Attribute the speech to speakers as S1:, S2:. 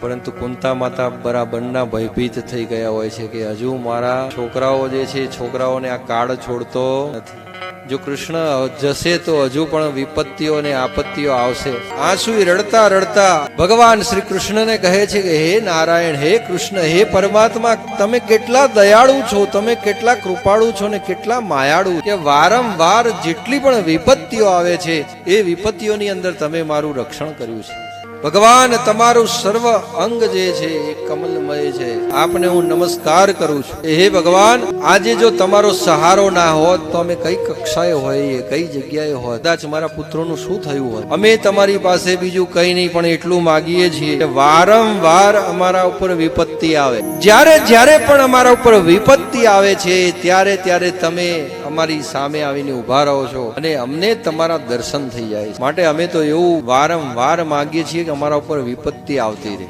S1: પરંતુ કુંતા માતા બરાબરના ભયભીત થઈ ગયા હોય છે કે હજુ મારા છોકરાઓ જે છે, છોકરાઓને આ કાળ છોડતો નથી. જો કૃષ્ણ જશે તો હજુ પણ વિપત્તિઓ ને આપત્તિઓ આવશે. આંસુ રડતા રડતા ભગવાન શ્રી કૃષ્ણને કહે છે કે, હે નારાયણ, હે કૃષ્ણ, હે પરમાત્મા, તમે કેટલા દયાળુ છો, તમે કેટલા કૃપાળુ છો ને કેટલા માયાળુ કે વારંવાર જેટલી પણ વિપત્તિઓ આવે છે, એ વિપત્તિઓની અંદર તમે મારું રક્ષણ કર્યું છે. ભગવાન, તમારું સર્વ અંગ જે છે એ કમલમય છે. આપને હું નમસ્કાર કરું છું. હે ભગવાન, આજે જો તમારો સહારો ના હોત, તો અમે કઈ કક્ષાએ હોઈએ કઈ જગ્યાએ હોય? કદાચ મારા પુત્રોનું શું થયું હોય? અમે તમારી પાસે બીજું કઈ નહીં, પણ એટલું માગીએ છીએ કે વારંવાર અમારા ઉપર વિપત્તિ આવે. જ્યારે જ્યારે પણ અમારા ઉપર વિપત્તિ આવે છે, ત્યારે ત્યારે તમે અમારી સામે આવીને ઊભા રહો છો. અને અમને તમારા દર્શન થઈ જાય માટે અમે તો એવું વારંવાર માગીએ છીએ કે અમારા ઉપર વિપત્તિ આવતી રહે.